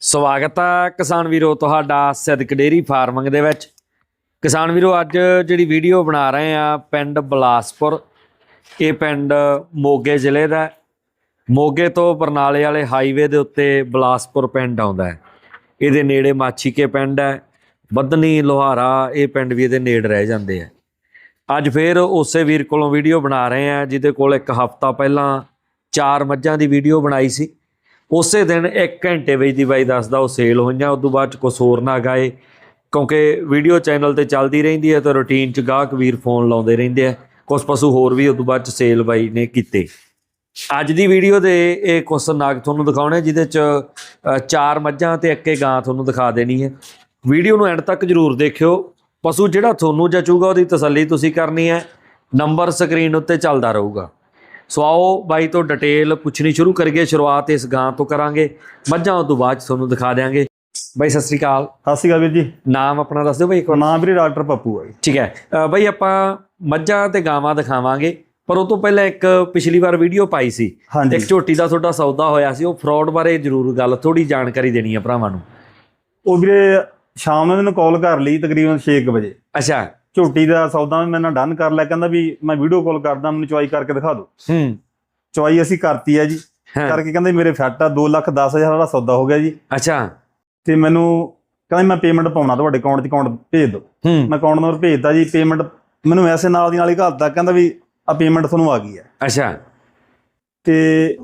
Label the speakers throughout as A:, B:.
A: ਸਵਾਗਤ ਹੈ ਕਿਸਾਨ ਵੀਰੋ ਤੁਹਾਡਾ ਸਿੱਧਕ ਡੇਰੀ ਫਾਰਮਿੰਗ ਦੇ ਵਿੱਚ। ਕਿਸਾਨ ਵੀਰੋ, ਅੱਜ ਜਿਹੜੀ ਵੀਡੀਓ ਬਣਾ ਰਹੇ ਆ ਪਿੰਡ ਬਲਾਸਪੁਰ, ਇਹ ਪਿੰਡ ਮੋਗੇ ਜ਼ਿਲ੍ਹੇ ਦਾ ਮੋਗੇ ਤੋਂ ਬਰਨਾਲੇ ਵਾਲੇ ਹਾਈਵੇ ਦੇ ਉੱਤੇ ਬਲਾਸਪੁਰ ਪਿੰਡ ਆਉਂਦਾ ਹੈ। ਇਹਦੇ ਨੇੜੇ ਮਾਛੀਕੇ ਪਿੰਡ ਹੈ ਬੱਦਨੀ ਲੋਹਾਰਾ, ਇਹ ਪਿੰਡ ਵੀ ਇਹਦੇ ਨੇੜੇ ਰਹਿ ਜਾਂਦੇ ਆ। ਅੱਜ ਫੇਰ ਉਸੇ ਵੀਰ ਕੋਲੋਂ ਵੀਡੀਓ ਬਣਾ ਰਹੇ ਆ, ਜਿਹਦੇ ਕੋਲ ਇੱਕ ਹਫਤਾ ਪਹਿਲਾਂ ਚਾਰ ਮੱਝਾਂ ਦੀ ਵੀਡੀਓ ਬਣਾਈ ਸੀ। ਉਸੇ ਦਿਨ 1 ਘੰਟੇ ਵਿੱਚ ਦੀ ਬਾਈ ਦੱਸਦਾ ਉਹ ਸੇਲ ਹੋਈਆਂ ਉਸ ਤੋਂ ਬਾਅਦ ਚ ਕੁਛ ਹੋਰ ਨਾ ਗਾਏ। ਕਿਉਂਕਿ ਵੀਡੀਓ ਚੈਨਲ ਤੇ ਚੱਲਦੀ ਰਹਿੰਦੀ ਹੈ ਤਾਂ ਰੁਟੀਨ ਚ ਗਾਹਕ ਵੀਰ ਫੋਨ ਲਾਉਂਦੇ ਰਹਿੰਦੇ ਆ। ਕੁਝ ਪਸ਼ੂ ਹੋਰ ਵੀ ਉਸ ਤੋਂ ਬਾਅਦ ਚ ਸੇਲ ਬਾਈ ਨੇ ਕੀਤੇ। ਅੱਜ ਦੀ ਵੀਡੀਓ ਦੇ ਇਹ ਕੁਛ ਨਾਗ ਤੁਹਾਨੂੰ ਦਿਖਾਉਣੇ, ਜਿਹਦੇ ਚ ਚਾਰ ਮੱਝਾਂ ਤੇ ਇੱਕ ਗਾਂ ਤੁਹਾਨੂੰ ਦਿਖਾ ਦੇਣੀ ਹੈ। ਵੀਡੀਓ ਨੂੰ ਐਂਡ ਤੱਕ ਜਰੂਰ ਦੇਖਿਓ। ਪਸ਼ੂ ਜਿਹੜਾ ਤੁਹਾਨੂੰ ਜਚੂਗਾ, ਉਹਦੀ ਤਸੱਲੀ ਤੁਸੀਂ ਕਰਨੀ ਹੈ। ਨੰਬਰ ਸਕਰੀਨ ਉੱਤੇ ਚੱਲਦਾ ਰਹੂਗਾ। ਸੋ ਆਓ ਬਾਈ ਤੋਂ ਡਿਟੇਲ ਪੁੱਛਣੀ ਸ਼ੁਰੂ ਕਰੀਏ ਸ਼ੁਰੂਆਤ ਇਸ ਗਾਂ ਤੋਂ ਕਰਾਂਗੇ। ਮੱਝਾਂ ਤੋਂ ਬਾਅਦ ਤੁਹਾਨੂੰ ਦਿਖਾ ਦਿਆਂਗੇ। ਬਾਈ ਸਤਿ ਸ੍ਰੀ ਅਕਾਲ।
B: ਸਤਿ ਸ਼੍ਰੀ ਅਕਾਲ ਵੀਰ ਜੀ।
A: ਨਾਮ ਆਪਣਾ ਦੱਸ ਦਿਓ ਬਾਈ ਇੱਕ ਵਾਰ।
B: ਨਾਮ ਵੀਰੇ ਡਾਕਟਰ ਪੱਪੂ ਜੀ।
A: ਠੀਕ ਹੈ। ਬਾਈ ਆਪਾਂ ਮੱਝਾਂ ਤੇ ਗਾਵਾਂ ਦਿਖਾਵਾਂਗੇ। ਪਰ ਉਹ ਤੋਂ ਪਹਿਲਾਂ ਇੱਕ ਪਿਛਲੀ ਵਾਰ ਵੀਡੀਓ ਪਾਈ ਸੀ। ਇੱਕ ਝੋਟੀ ਦਾ ਤੁਹਾਡਾ ਸੌਦਾ ਹੋਇਆ ਸੀ। ਉਹ ਫਰਾਡ ਬਾਰੇ ਜ਼ਰੂਰ ਗੱਲ ਥੋੜੀ ਜਾਣਕਾਰੀ ਦੇਣੀ ਹੈ ਭਰਾਵਾਂ ਨੂੰ।
B: ਉਹ ਵੀਰੇ ਸ਼ਾਮ ਨੂੰ ਮੈਨੂੰ ਕਾਲ ਕਰ ਲਈ ਤਕਰੀਬਨ 6 ਵਜੇ।
A: ਅੱਛਾ।
B: ਝੋਟੀ ਦਾ ਸੌਦਾ ਮੈਂ ਨਾਲ ਡਨ ਕਰ ਲਿਆ ਕਹਿੰਦਾ ਵੀ ਮੈਂ ਵੀਡੀਓ ਕਾਲ ਕਰਦਾ ਮੈਨੂੰ ਚੁਆਈ ਕਰਕੇ ਦਿਖਾ ਦਿਓ।
A: ਹੂੰ।
B: ਚੁਆਈ ਅਸੀਂ ਕਰਤੀ ਹੈ ਜੀ। ਕਰਕੇ ਕਹਿੰਦੇ ਮੇਰੇ ਫੈਟ ਆ 2 ਲੱਖ 10 ਹਜ਼ਾਰ ਦਾ ਸੌਦਾ ਹੋ ਗਿਆ ਜੀ।
A: ਅੱਛਾ।
B: ਤੇ ਮੈਨੂੰ ਕਹਿੰਦਾ ਮੈਂ ਪੇਮੈਂਟ ਪਾਉਣਾ ਤੁਹਾਡੇ ਅਕਾਊਂਟ 'ਚ ਅਕਾਊਂਟ ਭੇਜ ਦਿਓ। ਮੈਂ ਅਕਾਊਂਟ ਨੰਬਰ ਭੇਜਤਾ ਜੀ ਪੇਮੈਂਟ ਮੈਨੂੰ ਵੈਸੇ ਨਾਲ ਦੀ ਨਾਲ ਹੀ ਘੱਲਤਾ ਕਹਿੰਦਾ ਵੀ ਆ ਪੇਮੈਂਟ ਤੁਹਾਨੂੰ ਆ ਗਈ ਹੈ
A: ਅੱਛਾ।
B: ਤੇ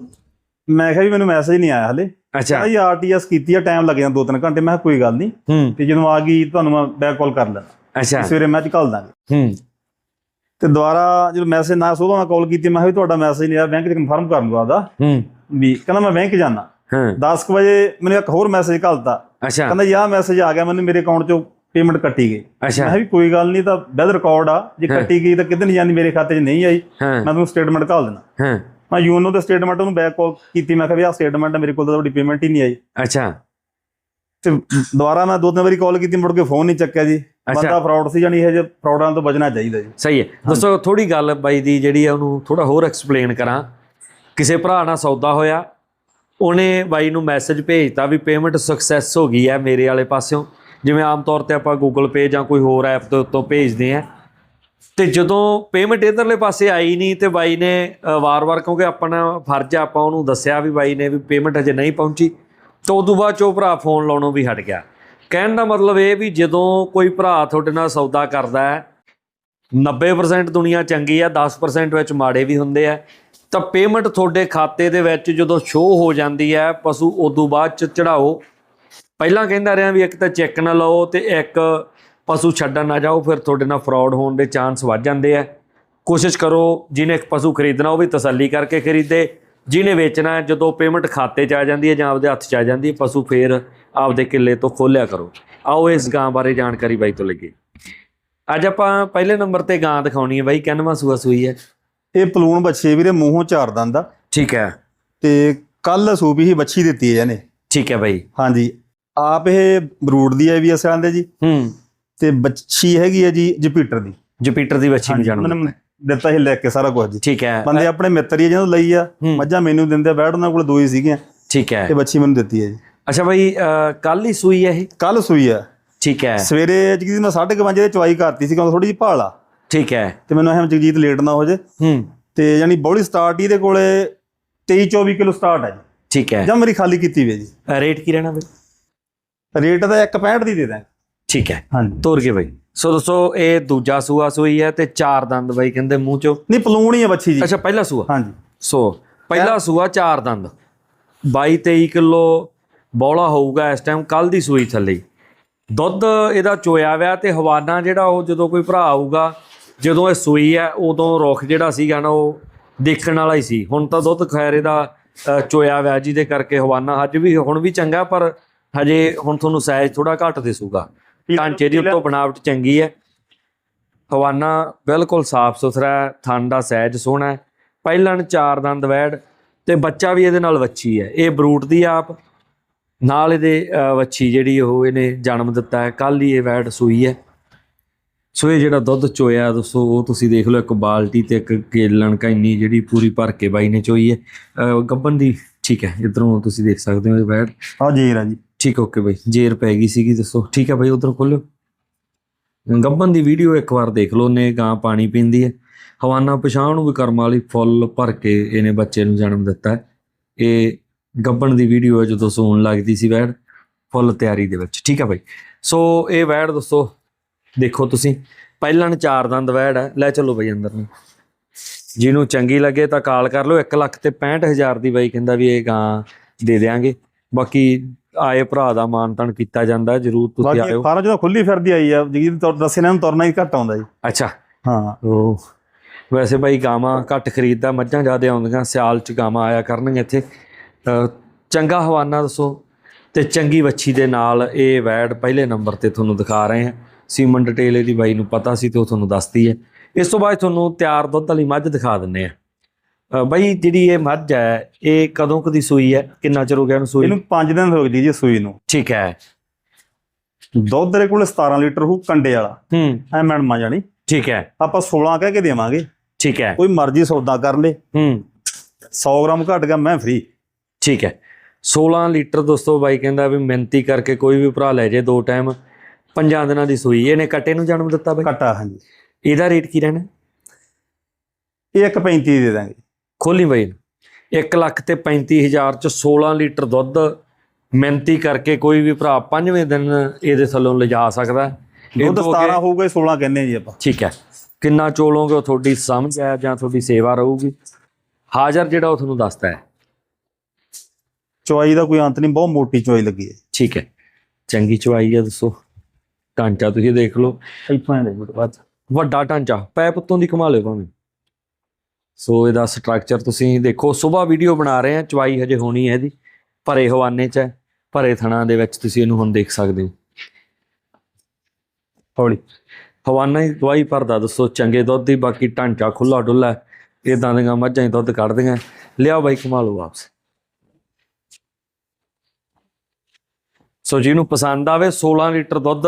B: ਮੈਂ ਕਿਹਾ ਵੀ ਮੈਨੂੰ ਮੈਸੇਜ ਨਹੀਂ ਆਇਆ ਹਲੇ।
A: ਅੱਛਾ।
B: ਜੀ ਆਰਟੀਐਸ ਕੀਤੀ ਆ ਟਾਈਮ ਲੱਗ ਜਾਂਦਾ 2-3 ਘੰਟੇ। ਮੈਂ ਕਿਹਾ ਕੋਈ ਗੱਲ ਨਹੀਂ। ਤੇ ਜਦੋਂ ਆ ਗਈ ਤੁਹਾਨੂੰ ਮੈਂ ਬੈਕ ਕਾਲ ਕਰ ਲੈਣਾ
A: ਅੱਛਾ।
B: ਸਵੇਰੇ ਮੈਂ ਚ ਘੱਲ ਦਾਂਗੇ
A: ਹੂੰ।
B: ਤੇ ਦੁਬਾਰਾ ਜਦੋਂ ਮੈਸੇਜ ਨਾ ਸੁਬਾਹ ਮੈਂ ਕਾਲ ਕੀਤੀ ਮੈਂ ਕਿਹਾ ਵੀ ਤੁਹਾਡਾ ਮੈਸੇਜ ਨਹੀਂ ਆਇਆ ਬੈਂਕ 'ਚ ਕਨਫਰਮ ਕਰ ਲੂਗਾ ਆਦਾ
A: ਹੂੰ।
B: ਵੀ ਕਹਿੰਦਾ ਮੈਂ ਬੈਂਕ ਜਾਣਾ
A: ਹਾਂ।
B: 10 ਕੁ ਵਜੇ ਮੈਨੂੰ ਇੱਕ ਹੋਰ ਮੈਸੇਜ ਘੱਲਤਾ।
A: ਅੱਛਾ।
B: ਕਹਿੰਦਾ ਆਹ ਮੈਸੇਜ ਆ ਗਿਆ ਮੈਨੂੰ ਮੇਰੇ ਅਕਾਊਂਟ 'ਚੋਂ ਪੇਮੈਂਟ ਕੱਟੀ ਗਈ। ਮੈਂ
A: ਅੱਛਾ
B: ਕਿਹਾ ਵੀ ਕੋਈ ਗੱਲ ਨਹੀਂ ਤਾਂ ਵੈਦ ਰਿਕਾਰਡ ਆ। ਜੇ। ਕੱਟੀ ਗਈ ਤਾਂ ਕਿਤੇ ਨਹੀਂ ਜਾਂਦੀ ਮੇਰੇ ਖਾਤੇ 'ਚ ਨਹੀਂ ਆਈ। ਮੈਂ ਤੁਹਾਨੂੰ ਸਟੇਟਮੈਂਟ ਘੱਲ ਦੇਣਾ
A: ਹਾਂ।
B: ਮੈਂ ਯੂਨੋ ਦੇ ਸਟੇਟਮੈਂਟ ਉਹਨੂੰ ਬੈਕ ਕਾਲ ਕੀਤੀ। ਮੈਂ ਕਿਹਾ ਵੀ ਆਹ ਸਟੇਟਮੈਂਟ ਮੇਰੇ ਕੋਲ ਤਾਂ ਤੁਹਾਡੀ ਪੇਮੈਂਟ ਹੀ ਨਹੀਂ ਆਈ।
A: ਅੱਛਾ।
B: ਤੇ ਦੁਬਾਰਾ ਮੈਂ ਦੋ ਤਿੰਨ ਵਾਰੀ ਕਾਲ ਕੀਤੀ ਮੁੜ ਕੇ ਫੋਨ ਨਹੀਂ ਚੱਕਿਆ ਜੀ। ਬੰਦਾ ਫਰਾਡ ਸੀ ਜਾਨੀ ਇਹ ਜੇ ਫਰਾਡਾਂ ਤੋਂ ਬਚਣਾ ਚਾਹੀਦਾ ਜੀ।
A: ਸਹੀ ਹੈ। ਦੋਸਤੋ ਥੋੜੀ ਗੱਲ ਬਾਈ ਦੀ ਜਿਹੜੀ ਹੈ ਉਹਨੂੰ ਥੋੜਾ ਹੋਰ ਐਕਸਪਲੇਨ ਕਰਾਂ। ਕਿਸੇ ਭਰਾ ਨਾਲ ਸੌਦਾ ਹੋਇਆ। ਉਹਨੇ ਬਾਈ ਨੂੰ ਮੈਸੇਜ ਭੇਜਤਾ ਵੀ ਪੇਮੈਂਟ ਸਕਸੈਸ ਹੋ ਗਈ ਹੈ ਮੇਰੇ ਵਾਲੇ ਪਾਸਿਓਂ। ਜਿਵੇਂ ਆਮ ਤੌਰ ਤੇ ਆਪਾਂ Google Pay ਜਾਂ ਕੋਈ ਹੋਰ ਐਪ ਦੇ ਉੱਤੋਂ ਭੇਜਦੇ ਆ ਤੇ ਜਦੋਂ ਪੇਮੈਂਟ ਇਧਰਲੇ ਪਾਸੇ ਆਈ ਨਹੀਂ ਤੇ ਬਾਈ ਨੇ ਵਾਰ-ਵਾਰ ਕਿਉਂਕਿ ਆਪਣਾ ਫਰਜ਼ ਆ ਆਪਾਂ ਉਹਨੂੰ ਦੱਸਿਆ ਵੀ ਬਾਈ ਨੇ ਵੀ ਪੇਮੈਂਟ ਅਜੇ ਨਹੀਂ ਪਹੁੰਚੀ। ਤੇ ਉਦੋਂ ਬਾਅਦ 'ਚ ਭਰਾ ਫੋਨ ਲਾਉਣੋਂ ਵੀ ਹਟ ਗਿਆ। ਕਹਿਣ ਦਾ ਮਤਲਬ ਇਹ ਵੀ ਜਦੋਂ ਕੋਈ ਭਰਾ ਤੁਹਾਡੇ ਨਾਲ ਸੌਦਾ ਕਰਦਾ ਹੈ 90% ਦੁਨੀਆ ਚੰਗੀ ਆ 10% ਵਿੱਚ ਮਾੜੇ ਵੀ ਹੁੰਦੇ ਆ ਤਾਂ ਪੇਮੈਂਟ ਤੁਹਾਡੇ ਖਾਤੇ ਦੇ ਵਿੱਚ ਜਦੋਂ ਸ਼ੋਅ ਹੋ ਜਾਂਦੀ ਹੈ ਪਸ਼ੂ ਉਦੋਂ ਬਾਅਦ ਚ ਚੜਾਓ। ਪਹਿਲਾਂ ਕਹਿੰਦਾ ਰਿਹਾ ਵੀ ਇੱਕ ਤਾਂ ਚੈੱਕ ਨਾ ਲਓ ਤੇ ਇੱਕ ਪਸ਼ੂ ਛੱਡਣ ਨਾ ਜਾਓ ਫਿਰ ਤੁਹਾਡੇ ਨਾਲ ਫਰਾਡ ਹੋਣ ਦੇ ਚਾਂਸ ਵੱਧ ਜਾਂਦੇ ਆ। ਕੋਸ਼ਿਸ਼ ਕਰੋ ਜਿਹਨੇ ਇੱਕ ਪਸ਼ੂ ਖਰੀਦਣਾ ਉਹ ਵੀ ਤਸੱਲੀ ਕਰਕੇ ਖਰੀਦੇ। ਜਿਹਨੇ ਵੇਚਣਾ ਹੈ, ਜਦੋਂ ਪੇਮੈਂਟ ਖਾਤੇ 'ਚ ਆ ਜਾਂਦੀ ਹੈ ਜਾਂ ਆਪਦੇ ਹੱਥ 'ਚ ਆ ਜਾਂਦੀ ਹੈ ਪਸ਼ੂ ਫੇਰ ਆਪਦੇ ਕਿੱਲੇ ਤੋਂ ਖੋਲਿਆ ਕਰੋ। ਆਓ ਇਸ ਗਾਂ ਬਾਰੇ ਜਾਣਕਾਰੀ ਬਾਈ ਤੋਂ ਲੱਗੇ ਅੱਜ ਆਪਾਂ ਪਹਿਲੇ ਨੰਬਰ ਤੇ ਗਾਂ ਦਿਖਾਉਣੀ ਹੈ ਬਾਈ ਕਿੰਨਵਾਂ ਸੂਆ ਸੂਈ ਹੈ?
B: ਇਹ ਪਲੂਣ ਬੱਚੇ ਵੀਰੇ ਮੂੰਹੋਂ ਚਾਰ ਦੰਦ।
A: ਠੀਕ ਹੈ।
B: ਤੇ ਕੱਲ ਸੂਪੀ ਹੀ ਬੱਚੀ ਦਿੱਤੀ ਹੈ ਇਹਨੇ।
A: ਠੀਕ ਹੈ ਬਾਈ।
B: ਹਾਂਜੀ। ਆਪ ਇਹ ਬਰੂਡ ਦੀ ਹੈ ਵੀ ਅਸਾਂ ਦੇ ਜੀ।
A: ਹੂੰ।
B: ਤੇ ਬੱਚੀ ਹੈਗੀ ਹੈ ਜੀ ਜੁਪੀਟਰ ਦੀ।
A: ਜੁਪੀਟਰ ਦੀ ਬੱਚੀ ਨੂੰ
B: ਮੈਨੂੰ ਦਿੱਤਾ ਹੀ ਲੈ ਕੇ ਸਾਰਾ ਕੁਝ ਜੀ।
A: ਠੀਕ ਹੈ।
B: ਬੰਦੇ ਆਪਣੇ ਮਿੱਤਰ ਹੀ ਜਿਹਨੂੰ ਲਈ ਆ। ਮੱਝਾਂ ਮੈਨੂੰ ਦਿੰਦੇ ਬੈਠ ਉਹਨਾਂ ਕੋਲ ਦੋ ਹੀ ਸੀਗੀਆਂ।
A: ਠੀਕ ਹੈ।
B: ਤੇ ਬੱਚੀ ਮੈਨੂੰ ਦਿੱਤੀ ਹੈ ਜੀ।
A: ਅੱਛਾ ਬਾਈ ਕੱਲ ਹੀ ਸੂਈ ਹੈ ਇਹ?
B: ਕੱਲ ਸੂਈ ਆ
A: ਠੀਕ ਹੈ।
B: ਸਵੇਰੇ ਜਗਜੀਤ ਮੈਂ 5:30 ਵਜੇ ਚੁਆਈ ਕਰਤੀ ਸੀ ਕਿਉਂਕਿ ਥੋੜੀ ਜਿਹੀ ਭਾਲ ਆ।
A: ਠੀਕ ਹੈ।
B: ਤੇ ਮੈਨੂੰ ਐਂ ਜਗਜੀਤ ਲੇਟ ਨਾ ਹੋ ਜੇ।
A: ਹੂੰ।
B: ਤੇ ਯਾਨੀ ਬੌਲੀ ਸਟਾਰਟ ਹੀ ਇਹਦੇ ਕੋਲੇ 23 24 ਕਿਲੋ ਸਟਾਰਟ ਆ ਜੀ।
A: ਠੀਕ ਹੈ।
B: ਜਾਂ ਮੇਰੀ ਖਾਲੀ ਕੀਤੀ ਵੀ ਹੈ ਜੀ।
A: ਰੇਟ ਕੀ ਰਹਿਣਾ ਬਾਈ?
B: ਰੇਟ ਦਾ 165 ਦੀ ਦੇ ਦਾਂ
A: ਠੀਕ ਹੈ।
B: ਹਾਂਜੀ।
A: ਤੋਰ ਕੇ ਬਾਈ। ਸੋ ਦੋਸਤੋ ਇਹ ਦੂਜਾ ਸੂਆ ਸੂਈ ਹੈ ਤੇ ਚਾਰ ਦੰਦ ਬਾਈ ਕਹਿੰਦੇ ਮੂੰਹ ਚੋਂ।
B: ਨਹੀਂ ਪਲੂਣ ਹੀ ਆ ਬੱਚੀ ਜੀ।
A: ਅੱਛਾ ਪਹਿਲਾ ਸੂਆ?
B: ਹਾਂਜੀ।
A: ਸੋ ਪਹਿਲਾ ਸੂਆ ਚਾਰ ਦੰਦ। 22 23 ਕਿਲੋ ਬੌਲਾ ਹੋਊਗਾ ਇਸ ਟਾਈਮ ਕੱਲ ਦੀ ਸੂਈ ਥੱਲੇ। ਦੁੱਧ ਇਹਦਾ ਚੋਇਆ ਵਿਆ ਤੇ ਹਵਾਨਾ ਜਿਹੜਾ ਉਹ ਜਦੋਂ ਕੋਈ ਭਰਾ ਆਊਗਾ ਜਦੋਂ ਇਹ ਸੂਈ ਹੈ ਉਦੋਂ ਰੁੱਖ ਜਿਹੜਾ ਸੀਗਾ ਨਾ ਉਹ ਦੇਖਣ ਵਾਲਾ ਹੀ ਸੀ। ਹੁਣ ਤਾਂ ਦੁੱਧ ਖੈਰ ਇਹਦਾ ਚੋਇਆ ਵਿਆ ਜਿਹਦੇ ਕਰਕੇ ਹਵਾਨਾ ਅੱਜ ਵੀ ਹੁਣ ਵੀ ਚੰਗਾ ਪਰ ਹਜੇ ਹੁਣ ਤੁਹਾਨੂੰ ਸਾਈਜ਼ ਥੋੜਾ ਘੱਟ ਦਿਸੂਗਾ। ਢਾਂਚੇ ਦੀ ਉੱਤੋਂ ਬਣਾਵਟ ਚੰਗੀ ਹੈ। ਹਵਾਨਾ ਬਿਲਕੁਲ ਸਾਫ਼ ਸੁਥਰਾ ਹੈ ਥਣ ਦਾ ਸਹਿਜ ਸੋਹਣਾ ਹੈ। ਪਹਿਲਣ ਚਾਰ ਦੰਦ ਵੈੜ ਤੇ ਬੱਚਾ ਵੀ ਇਹਦੇ ਨਾਲ ਵੱਛੀ ਹੈ। ਇਹ ਬਰੂਟ ਦੀ ਆਪ ਨਾਲ ਇਹਦੇ ਵੱਛੀ ਜਿਹੜੀ ਉਹ ਇਹਨੇ ਜਨਮ ਦਿੱਤਾ ਹੈ। ਕੱਲ ਹੀ ਇਹ ਵੈੜ ਸੂਈ ਹੈ। ਸੋ ਇਹ ਜਿਹੜਾ ਦੁੱਧ ਚੋਇਆ ਦੋਸਤੋ ਉਹ ਤੁਸੀਂ ਦੇਖ ਲਓ ਇੱਕ ਬਾਲਟੀ ਤੇ ਇੱਕ ਕੇਲਣ ਇੰਨੀ ਜਿਹੜੀ ਪੂਰੀ ਭਰ ਕੇ ਬਾਈ ਨੇ ਚੋਈ ਹੈ। ਗੱਭਣ ਦੀ ਠੀਕ ਹੈ ਇਧਰੋਂ ਤੁਸੀਂ ਦੇਖ ਸਕਦੇ ਹੋ ਇਹ ਵੈੜ।
B: ਆ ਜੀਰ ਆ ਜੀ।
A: ਠੀਕ ਓਕੇ ਬਾਈ ਜੇਰ ਪੈ ਗਈ ਸੀਗੀ ਦੱਸੋ। ਠੀਕ ਹੈ ਬਾਈ ਉਧਰ ਖੋਲਿਓ ਗੱਬਨ ਦੀ ਵੀਡੀਓ ਇੱਕ ਵਾਰ ਦੇਖ ਲਓ ਨੇ ਗਾਂ ਪਾਣੀ ਪੀਂਦੀ ਹੈ। ਹਵਾਨਾ ਪਛਾਣ ਨੂੰ ਵੀ ਕਰਮ ਵਾਲੀ ਫੁੱਲ ਭਰ ਕੇ ਇਹਨੇ ਬੱਚੇ ਨੂੰ ਜਨਮ ਦਿੱਤਾ। ਇਹ ਗੱਬਨ ਦੀ ਵੀਡੀਓ ਹੈ ਜਦੋਂ ਸੂਣ ਲੱਗਦੀ ਸੀ ਵੈੜ ਫੁੱਲ ਤਿਆਰੀ ਦੇ ਵਿੱਚ ਠੀਕ ਹੈ ਬਾਈ? ਸੋ ਇਹ ਵੈੜ ਦੱਸੋ ਦੇਖੋ ਤੁਸੀਂ ਪਹਿਲਣ ਚਾਰ ਦੰਦ ਵੈੜ ਹੈ ਲੈ ਚਲੋ ਬਾਈ ਅੰਦਰ ਨੂੰ। ਜਿਹਨੂੰ ਚੰਗੀ ਲੱਗੇ ਤਾਂ ਕਾਲ ਕਰ ਲਓ 1 ਲੱਖ ਤੇ 65000 ਦੀ ਬਾਈ ਕਹਿੰਦਾ ਵੀ ਇਹ ਗਾਂ ਦੇ ਦੇਾਂਗੇ ਬਾਕੀ ਆਏ ਭਰਾ ਦਾ ਮਾਨਤਨ ਕੀਤਾ ਜਾਂਦਾ ਜਰੂਰ ਤੁਸੀਂ
B: ਬਾਕੀ
A: ਆਇਓ।
B: ਫਾਰਮ ਜਦੋਂ ਖੁੱਲੀ ਫਿਰਦੀ ਆਈ ਆ ਜਗੀਰ ਤੁਰ ਦੱਸੇ ਇਹਨਾਂ ਨੂੰ ਤੁਰਨਾ ਹੀ ਘੱਟ ਆਉਂਦਾ ਜੀ।
A: ਅੱਛਾ।
B: ਹਾਂ।
A: ਉਹ ਵੈਸੇ ਬਾਈ ਗਾਵਾਂ ਘੱਟ ਖਰੀਦਦਾ ਮੱਝਾਂ ਜ਼ਿਆਦਾ ਆਉਂਦੀਆਂ ਸਿਆਲ ਚ ਗਾਵਾਂ ਆਇਆ ਕਰਨਗੀਆਂ ਇੱਥੇ। ਚੰਗਾ ਹਵਾਨਾ ਦੱਸੋ ਤੇ ਚੰਗੀ ਵੱਛੀ ਦੇ ਨਾਲ ਇਹ ਵੈੜ ਪਹਿਲੇ ਨੰਬਰ ਤੇ ਤੁਹਾਨੂੰ ਦਿਖਾ ਰਹੇ ਹਾਂ। ਸੀਮਨ ਡਿਟੇਲ ਇਹਦੀ ਬਾਈ ਨੂੰ ਪਤਾ ਸੀ ਤੇ ਉਹ ਤੁਹਾਨੂੰ ਦੱਸਦੀ ਹੈ। ਇਸ ਤੋਂ ਬਾਅਦ ਤੁਹਾਨੂੰ ਤਿਆਰ ਦੁੱਧ ਵਾਲੀ ਮੱਝ ਦਿਖਾ ਦਿੰਨੇ ਆ ਬਾਈ ਜਿਹੜੀ ਇਹ ਮੱਝ ਹੈ ਇਹ ਕਦੋਂ ਕਦੀ ਸੂਈ ਹੈ? ਕਿੰਨਾ ਚਿਰ ਹੋ ਗਿਆ ਇਹਨੂੰ ਸੂਈ?
B: ਇਹਨੂੰ 5 ਦਿਨ ਹੋ ਗਏ ਜੀ ਸੂਈ ਨੂੰ।
A: ਠੀਕ ਹੈ।
B: ਦੁੱਧ ਦੇ ਕੋਲ 17 ਲੀਟਰ ਹੋ ਕੰਡੇ ਵਾਲਾ।
A: ਹੂੰ।
B: ਐ ਮੈਡਮਾਂ ਜਾਣੀ।
A: ਠੀਕ ਹੈ।
B: ਆਪਾਂ 16 ਕਹਿ ਕੇ ਦੇਵਾਂਗੇ।
A: ਠੀਕ ਹੈ।
B: ਕੋਈ ਮਰਜ਼ੀ ਸੌਦਾ ਕਰ ਲੇ।
A: ਹੂੰ।
B: 100 ਗ੍ਰਾਮ ਘਟ ਗਿਆ ਮੈਂ ਫ੍ਰੀ
A: ਠੀਕ ਹੈ। 16 ਲੀਟਰ ਦੋਸਤੋ ਬਾਈ ਕਹਿੰਦਾ ਵੀ ਮਿਹਨਤੀ ਕਰਕੇ ਕੋਈ ਵੀ ਭਰਾ ਲੈ ਜੇ ਦੋ ਟਾਈਮ ਪੰਜਾਂ ਦਿਨਾਂ ਦੀ ਸੂਈ। ਇਹਨੇ ਕੱਟੇ ਨੂੰ ਜਨਮ ਦਿੱਤਾ ਬਾਈ?
B: ਘਟਾ ਹਾਂਜੀ।
A: ਇਹਦਾ ਰੇਟ ਕੀ ਰਹਿਣਾ?
B: ਇਹ 1.35 ਦੇ ਦਾਂਗੇ।
A: ਖੋਲੀ ਬਾਈ 1 ਲੱਖ ਤੇ 35000 ਚ 16 ਲੀਟਰ ਦੁੱਧ ਮਿਹਨਤੀ ਕਰਕੇ ਕੋਈ ਵੀ ਭਰਾ ਪੰਜਵੇਂ ਦਿਨ ਇਹਦੇ ਥੱਲੋਂ ਲਿਜਾ ਸਕਦਾ।
B: ਦੁੱਧ
A: ਤੋਂ ਅੱਗੇ-
B: 17 ਹੋਊਗਾ 16 ਕਹਿੰਦੇ ਜੀ ਆਪਾਂ।
A: ਠੀਕ ਹੈ। ਕਿੰਨਾ ਚੋਲੋਗੇ ਉਹ ਤੁਹਾਡੀ ਸਮਝ ਹੈ ਜਾਂ ਤੁਹਾਡੀ ਸੇਵਾ ਰਹੂਗੀ। ਹਾਜ਼ਰ ਜਿਹੜਾ ਉਹ ਤੁਹਾਨੂੰ ਦੱਸਦਾ ਹੈ।
B: ਚੁਆਈ ਦਾ ਕੋਈ ਅੰਤ ਨਹੀਂ ਬਹੁਤ ਮੋਟੀ ਚੁਆਈ ਲੱਗੀ ਹੈ।
A: ਠੀਕ ਹੈ। ਚੰਗੀ ਚਵਾਈ ਹੈ ਦੱਸੋ। ਢਾਂਚਾ ਤੁਸੀਂ ਦੇਖ ਲਓ।
B: ਇੱਥੋਂ ਐ ਦੇ ਬਾਅਦ
A: ਵੱਡਾ ਢਾਂਚਾ ਪੈਪ ਉੱਤੋਂ ਦੀ ਕਮਾ ਲਿਓ ਭਾਵੇਂ। ਸੋ ਇਹਦਾ ਸਟਰਕਚਰ ਤੁਸੀਂ ਦੇਖੋ ਸਵੇਰ ਵੀਡੀਓ ਬਣਾ ਰਹੇ ਆ ਚਵਾਈ ਹਜੇ ਹੋਣੀ ਹੈ ਇਹਦੀ। ਭਰੇ ਹਵਾਨੇ ਚ ਹੈ ਭਰੇ ਥਣਾ ਦੇ ਵਿੱਚ ਤੁਸੀਂ ਇਹਨੂੰ ਹੁਣ ਦੇਖ ਸਕਦੇ ਹੋ। ਹੌਲੀ। ਹਵਾਨਾ ਹੀ ਦਵਾਈ ਭਰਦਾ ਦੱਸੋ ਚੰਗੇ ਦੁੱਧ ਦੀ ਬਾਕੀ ਢਾਂਚਾ ਖੁੱਲਾ ਡੁੱਲਾ ਇਦਾਂ ਦੀਆਂ ਮੱਝਾਂ ਹੀ ਦੁੱਧ ਕੱਢਦੀਆਂ। ਲਿਆਓ ਬਾਈ ਕਮਾ ਲਓ ਵਾਪਸ। ਸੋ ਜਿਹਨੂੰ ਪਸੰਦ ਆਵੇ 16 ਲੀਟਰ ਦੁੱਧ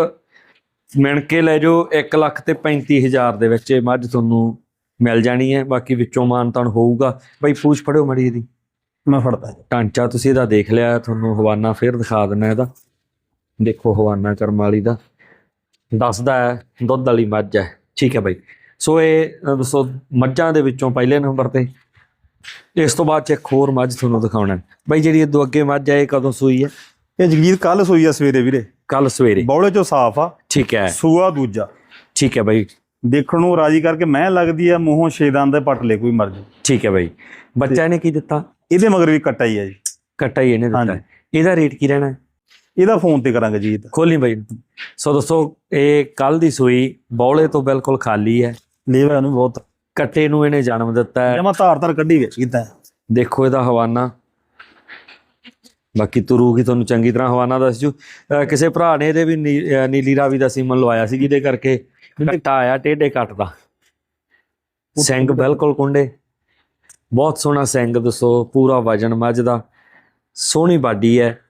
A: ਮਿਣ ਕੇ ਲੈ ਜਾਓ 1 ਲੱਖ ਤੇ 35000 ਦੇ ਵਿੱਚ ਇਹ ਮੱਝ ਤੁਹਾਨੂੰ ਮਿਲ ਜਾਣੀ ਹੈ। ਬਾਕੀ ਵਿੱਚੋਂ ਮਾਨਤਾਨ ਹੋਊਗਾ। ਬਾਈ ਪੂਛ ਫੜਿਓ ਮੜੀ ਇਹਦੀ
B: ਮੈਂ ਫੜਦਾ।
A: ਢਾਂਚਾ ਤੁਸੀਂ ਇਹਦਾ ਦੇਖ ਲਿਆ ਤੁਹਾਨੂੰ ਹਵਾਨਾ ਫੇਰ ਦਿਖਾ ਦਿੰਨਾ ਇਹਦਾ। ਦੇਖੋ ਹਵਾਨਾ ਕਰਮ ਵਾਲੀ ਦਾ। ਦੱਸਦਾ ਹੈ ਦੁੱਧ ਵਾਲੀ ਮੱਝ ਹੈ। ਠੀਕ ਹੈ ਬਾਈ। ਸੋ ਇਹ ਦੱਸੋ ਮੱਝਾਂ ਦੇ ਵਿੱਚੋਂ ਪਹਿਲੇ ਨੰਬਰ ਤੇ। ਇਸ ਤੋਂ ਬਾਅਦ ਚ ਇੱਕ ਹੋਰ ਮੱਝ ਤੁਹਾਨੂੰ ਦਿਖਾਉਣਾ ਹੈ। ਬਾਈ ਜਿਹੜੀ ਇਹ ਤੋਂ ਅੱਗੇ ਮੱਝ ਹੈ ਇਹ ਕਦੋਂ ਸੂਈ ਹੈ?
B: ਇਹ ਜਗੀਰ ਕੱਲ ਸੂਈ ਆ ਸਵੇਰੇ ਵੀਰੇ।
A: ਕੱਲ ਸਵੇਰੇ।
B: ਬੌਲੇ ਚੋਂ ਸਾਫ਼ ਆ।
A: ਠੀਕ ਹੈ।
B: ਸੂਆ ਦੂਜਾ।
A: ਠੀਕ ਹੈ ਬਾਈ।
B: ਦੇਖਣ ਨੂੰ ਰਾਜੀ ਕਰਕੇ ਮੈਂ ਲੱਗਦੀ ਆ ਮੂੰਹੋਂ ਛੇਦਾਂ ਦੇ ਪੱਟ ਲੈ ਕੋਈ ਮਰਜ਼ੀ
A: ਠੀਕ ਹੈ ਬਾਈ। ਬੱਚਾ ਨੇ ਕੀ ਦਿੱਤਾ?
B: ਇਹਦੇ ਮਗਰ ਵੀ ਕੱਟਾ ਹੀ ਆ ਜੀ।
A: ਕੱਟਾ ਹੀ ਇਹਨੇ ਦਿੱਤਾ। ਇਹਦਾ ਰੇਟ ਕੀ ਰਹਿਣਾ? ਹੈ
B: ਇਹਦਾ ਫੋਨ ਤੇ ਕਰਾਂਗੇ ਜੀ
A: ਖੋਲੀ ਬਾਈ। ਸੋ ਦੋਸਤੋ ਇਹ ਕੱਲ ਦੀ ਸੂਈ ਬੌਲੇ ਤੋਂ ਬਿਲਕੁਲ ਖਾਲੀ ਹੈ।
B: ਲੇਵਾ ਨੂੰ ਬਹੁਤ
A: ਕੱਟੇ ਨੂੰ ਇਹਨੇ ਜਨਮ ਦਿੱਤਾ ਹੈ।
B: ਜਮਾ ਧਾਰ ਧਾਰ ਕੱਢੀ ਵਿੱਚ ਕੀਤਾ
A: ਦੇਖੋ ਇਹਦਾ ਹਵਾਨਾ। ਬਾਕੀ ਤੁਰੂਗੀ ਤੁਹਾਨੂੰ ਚੰਗੀ ਤਰ੍ਹਾਂ ਹਵਾਨਾ ਦੱਸ ਜੂ। ਅਹ ਕਿਸੇ ਭਰਾ ਨੇ ਇਹਦੇ ਵੀ ਨੀ- ਨੀਲੀ ਰਾਵੀ ਦਾ ਸੀਮਨ ਲਵਾਇਆ ਸੀ ਜਿਹਦੇ ਕਰਕੇ ਘਟਾ ਆਇਆ, ਟੇਢੇ ਕੱਟਦਾ ਸਿੰਘ ਬਿਲਕੁਲ ਕੁੰਡੇ। ਬਹੁਤ ਸੋਹਣਾ ਸਿੰਘ ਦੱਸੋ, ਪੂਰਾ ਵਜਨ ਮੱਝ ਦਾ। ਸੋਹਣੀ ਬਾਡੀ ਹੈ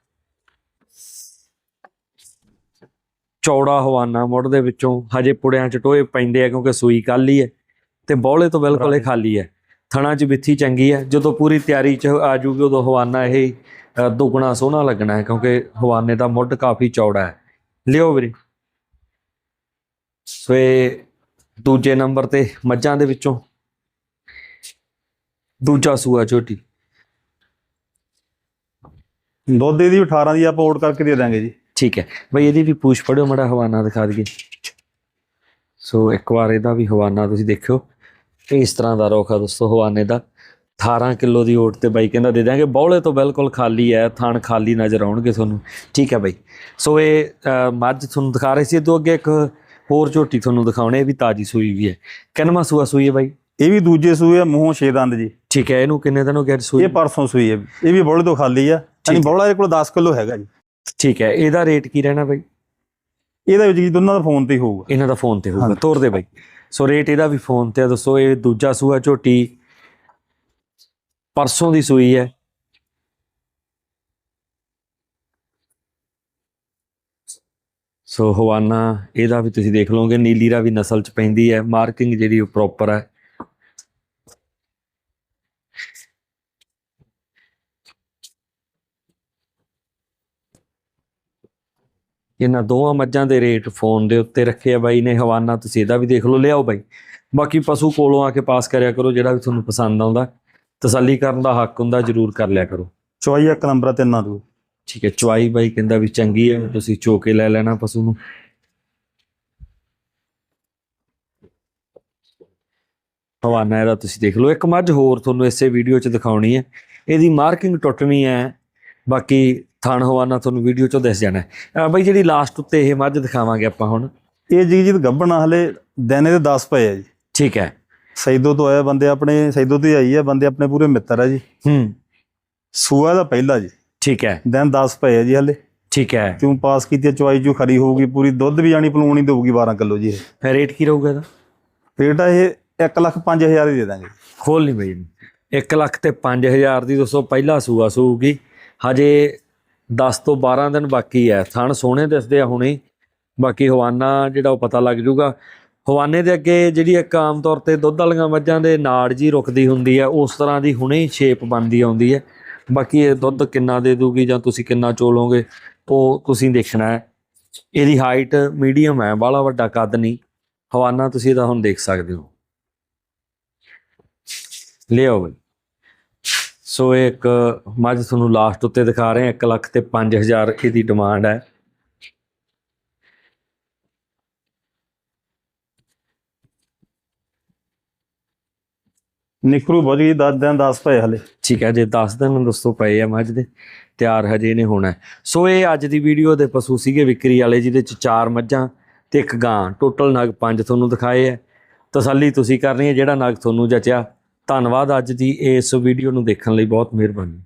A: ਚੌੜਾ ਹਵਾਨਾ ਮੁੱਢ ਦੇ ਵਿੱਚੋਂ। ਹਜੇ ਪੁੜਿਆਂ ਚ ਟੋਏ ਪੈਂਦੇ ਆ ਕਿਉਂਕਿ ਸੂਈ ਕੱਲ ਹੈ ਤੇ ਬੌਲੇ ਤੋਂ ਬਿਲਕੁਲ ਇਹ ਖਾਲੀ ਹੈ ਥਣਾ ਚ ਬਿੱਥੀ ਚੰਗੀ ਹੈ ਜਦੋਂ ਪੂਰੀ ਤਿਆਰੀ ਚ ਆ ਜੂਗੀ, ਉਦੋਂ ਹਵਾਨਾ ਇਹ ਦੁੱਗਣਾ ਸੋਹਣਾ ਲੱਗਣਾ ਹੈ ਕਿਉਂਕਿ ਹਵਾਨੇ ਦਾ ਮੁੱਢ ਕਾਫੀ ਚੌੜਾ ਹੈ। ਲਿਓ ਵੀਰੇ। ਸੋ ਇਹ ਦੂਜੇ ਨੰਬਰ ਤੇ ਮੱਝਾਂ ਦੇ ਵਿੱਚੋਂ ਦੂਜਾ ਸੂਆ ਝੋਟੀ।
B: ਦੁੱਧ ਇਹਦੀ 18 ਦੀ ਆਪਾਂ ਓਡ ਕਰਕੇ ਦੇ ਦਾਂਗੇ ਜੀ।
A: ਠੀਕ ਹੈ। ਬਈ ਇਹਦੀ ਵੀ ਪੂਛ ਫੜਿਓ ਮੜਾ ਹਵਾਨਾ ਦਿਖਾ ਦਈਏ। ਸੋ ਇੱਕ ਵਾਰ ਇਹਦਾ ਵੀ ਹਵਾਨਾ ਤੁਸੀਂ ਦੇਖਿਓ। ਇਸ ਤਰ੍ਹਾਂ ਦਾ ਰੋਖਾ ਦੋਸਤੋ ਹਵਾਨੇ ਦਾ। 18 ਕਿਲੋ ਦੀ ਓਟ ਤੇ ਬਾਈ ਕਹਿੰਦਾ ਦੇ ਦਾਂਗੇ ਬੌਲੇ ਤੋਂ ਬਿਲਕੁਲ ਖਾਲੀ ਹੈ ਥਣ ਖਾਲੀ ਨਜ਼ਰ ਆਉਣਗੇ ਤੁਹਾਨੂੰ। ਠੀਕ ਹੈ ਬਾਈ। ਸੋ ਇਹ ਮੱਝ ਤੁਹਾਨੂੰ ਦਿਖਾ ਰਹੇ ਸੀ। ਤੋਂ ਅੱਗੇ ਇੱਕ ਹੋਰ ਝੋਟੀ ਤੁਹਾਨੂੰ ਦਿਖਾਉਣੇ ਇਹ ਵੀ ਤਾਜੀ ਸੂਈ ਵੀ ਹੈ। ਕਿੰਨਵਾਂ ਸੂਆ ਸੂਈ ਹੈ ਬਾਈ?
B: ਇਹ ਵੀ ਦੂਜੇ ਸੂਏ ਆ ਮੂੰਹੋਂ ਛੇ ਦੰਦ ਜੀ।
A: ਠੀਕ ਹੈ ਇਹਨੂੰ ਕਿੰਨੇ ਦਿਨ ਹੋ ਗਏ ਸੂਈ?
B: ਇਹ ਪਰਸੋਂ ਸੂਈ ਹੈ। ਇਹ ਵੀ ਬੌਲੇ ਤੋਂ ਖਾਲੀ ਆ। ਯਾਨੀ ਬੌਲਾ ਇਹਦੇ ਕੋਲ 10 ਕਿਲੋ ਹੈਗਾ ਜੀ।
A: ਠੀਕ ਹੈ ਇਹਦਾ ਰੇਟ ਕੀ ਰਹਿਣਾ ਬਾਈ?
B: ਇਹਦੇ ਵਿੱਚ ਜੀ ਦੋਨਾਂ ਦਾ ਫੋਨ ਤੇ ਹੋਊਗਾ।
A: ਇਹਨਾਂ ਦਾ ਫੋਨ ਤੇ ਹੋਊਗਾ। ਤੋਰ ਦੇ ਬਾਈ। ਸੋ ਰੇਟ ਇਹਦਾ ਵੀ ਫੋਨ ਤੇ ਆ। ਦੱਸੋ ਇਹ ਦੂਜਾ ਸੂਆ ਝੋਟੀ ਪਰਸੋਂ ਦੀ ਸੂਈ ਹੈ। ਸੋ ਹਵਾਨਾ, ਇਹਦਾ ਵੀ ਤੁਸੀਂ ਦੇਖ ਲਓਗੇ, ਨੀਲੀ ਰਾਵੀ ਨਸਲ ਚ ਪੈਂਦੀ ਹੈ। ਮਾਰਕਿੰਗ ਜਿਹੜੀ ਉਹ ਪ੍ਰੋਪਰ ਹੈ। ਇਹਨਾਂ ਦੋਵਾਂ ਮੱਝਾਂ ਦੇ ਰੇਟ ਫੋਨ ਦੇ ਉੱਤੇ ਰੱਖੇ ਆ ਬਾਈ ਨੇ। ਹਵਾਨਾ, ਤੁਸੀਂ ਇਹਦਾ ਵੀ ਦੇਖ ਲਓ। ਲਿਆਓ ਬਾਈ। ਬਾਕੀ ਪਸ਼ੂ ਕੋਲੋਂ ਆ ਕੇ ਪਾਸ ਕਰਿਆ ਕਰੋ, ਜਿਹੜਾ ਵੀ ਤੁਹਾਨੂੰ ਪਸੰਦ ਆਉਂਦਾ। ਤਸੱਲੀ ਕਰਨ ਦਾ ਹੱਕ ਹੁੰਦਾ ਜਰੂਰ ਕਰ ਲਿਆ ਕਰੋ।
B: ਚਵਾਈ ਇੱਕ ਨੰਬਰ ਤਿੰਨਾਂ ਦੀ।
A: ਠੀਕ ਹੈ ਚੁਆਈ ਬਾਈ ਕਹਿੰਦਾ ਵੀ ਚੰਗੀ ਹੈ ਤੁਸੀਂ ਚੋ ਕੇ ਲੈ ਲੈਣਾ ਪਸ਼ੂ ਨੂੰ। ਹਵਾਨਾ ਇਹਦਾ ਤੁਸੀਂ ਦੇਖ ਲਓ। ਇੱਕ ਮੱਝ ਹੋਰ ਤੁਹਾਨੂੰ ਇਸੇ ਵੀਡੀਓ 'ਚ ਦਿਖਾਉਣੀ ਹੈ। ਇਹਦੀ ਮਾਰਕਿੰਗ ਟੁੱਟਣੀ ਹੈ। ਬਾਕੀ ਥਣ ਹਵਾਨਾ ਤੁਹਾਨੂੰ ਵੀਡੀਓ 'ਚੋਂ ਦਿਸ ਜਾਣਾ ਹੈ। ਬਾਈ ਜਿਹੜੀ ਲਾਸਟ ਉੱਤੇ ਇਹ ਮੱਝ ਦਿਖਾਵਾਂਗੇ ਆਪਾਂ ਹੁਣ।
B: ਇਹ ਜੀ ਜੀ ਗੱਬਣਾ ਹਲੇ ਦਿਨ ਇਹਦੇ 10 ਪਏ ਆ ਜੀ।
A: ਠੀਕ ਹੈ।
B: ਸੈਦੋ ਤੋਂ ਆਇਆ ਬੰਦੇ ਆਪਣੇ ਸੈਦੋ ਤੋਂ ਹੀ ਆਈ ਆ ਬੰਦੇ ਆਪਣੇ ਪੂਰੇ ਮਿੱਤਰ ਆ ਜੀ।
A: ਹੂੰ।
B: ਸੂਆ ਦਾ ਪਹਿਲਾ ਜੀ।
A: ਠੀਕ ਹੈ।
B: ਦਿਨ 10 ਪਏ ਆ ਜੀ ਹਲੇ।
A: ਠੀਕ ਹੈ।
B: ਕਿਉਂ ਪਾਸ ਕੀਤੀ ਆ, ਚਵਾਈ ਜੂ ਖਰੀ ਹੋਊਗੀ ਪੂਰੀ ਦੁੱਧ ਵੀ ਜਾਣੀ ਪਲੂਣੀ ਦੇਊਗੀ 12 ਕਿਲੋ ਜੀ
A: ਫਿਰ ਰੇਟ ਕੀ ਰਹੂਗਾ ਇਹਦਾ?
B: ਰੇਟ ਆ ਇਹ 1 ਲੱਖ 5000 ਹੀ ਦੇ ਦਾਂਗੇ।
A: ਖੋਲ ਨਹੀਂ ਬਈ 1 ਲੱਖ ਤੇ 5000 ਦੀ ਦੋਸਤੋ ਪਹਿਲਾ ਸੂਆ ਸੂਗੀ ਹਜੇ 10 ਤੋਂ 12 ਦਿਨ ਬਾਕੀ ਹੈ। ਥਣ ਸੋਹਣੇ ਦਿਸਦੇ ਆ ਹੁਣੇ। ਬਾਕੀ ਹਵਾਨਾ ਜਿਹੜਾ ਉਹ ਪਤਾ ਲੱਗ ਜੂਗਾ। ਹਵਾਨੇ ਦੇ ਅੱਗੇ ਜਿਹੜੀ ਇੱਕ ਆਮ ਤੌਰ ਤੇ ਦੁੱਧ ਵਾਲੀਆਂ ਮੱਝਾਂ ਦੇ ਨਾੜ ਜੀ ਰੁਕਦੀ ਹੁੰਦੀ ਹੈ, ਉਸ ਤਰ੍ਹਾਂ ਦੀ ਹੁਣੇ ਸ਼ੇਪ ਬਣਦੀ ਆਉਂਦੀ ਹੈ। ਬਾਕੀ ਇਹ ਦੁੱਧ ਕਿੰਨਾ ਦੇ ਦੂਗੀ ਜਾਂ ਤੁਸੀਂ ਕਿੰਨਾ ਚੋਲੋਗੇ, ਉਹ ਤੁਸੀਂ ਦੇਖਣਾ ਹੈ। ਇਹਦੀ ਹਾਈਟ ਮੀਡੀਅਮ ਹੈ, ਬਾਹਲਾ ਵੱਡਾ ਕੱਦ ਨਹੀਂ। ਹਵਾਨਾ ਤੁਸੀਂ ਇਹਦਾ ਹੁਣ ਦੇਖ ਸਕਦੇ ਹੋ। ਲਿਓ ਬਈ। ਸੋ ਇਹ ਇੱਕ ਮੱਝ ਤੁਹਾਨੂੰ ਲਾਸਟ ਉੱਤੇ ਦਿਖਾ ਰਹੇ ਹਾਂ 1 ਲੱਖ ਤੇ 5000 ਇਹਦੀ ਡਿਮਾਂਡ ਹੈ।
B: ਨਿਕਰੂ ਬਹੁਤ ਗਈ 10 ਦਿਨ 10 ਪਏ ਹਲੇ।
A: ਠੀਕ ਹੈ, ਜੇ 10 ਦਿਨ ਦੋਸਤੋ ਪਏ ਆ ਮੱਝ ਦੇ, ਤਿਆਰ ਹਜੇ ਨੇ ਹੋਣਾ ਸੋ ਇਹ ਅੱਜ ਦੀ ਵੀਡੀਓ ਦੇ ਪਸ਼ੂ ਸੀਗੇ ਵਿਕਰੀ ਵਾਲੇ, ਜਿਹਦੇ ਚ ਚਾਰ ਮੱਝਾਂ ਤੇ ਇੱਕ ਗਾਂ। ਟੋਟਲ ਨਗ ਪੰਜ ਤੁਹਾਨੂੰ ਦਿਖਾਏ ਹੈ ਤਸੱਲੀ ਤੁਸੀਂ ਕਰਨੀ ਹੈ, ਜਿਹੜਾ ਨਗ ਤੁਹਾਨੂੰ ਜਚਿਆ। ਧੰਨਵਾਦ ਅੱਜ ਦੀ ਇਸ ਵੀਡੀਓ ਨੂੰ ਦੇਖਣ ਲਈ, ਬਹੁਤ ਮਿਹਰਬਾਨੀ।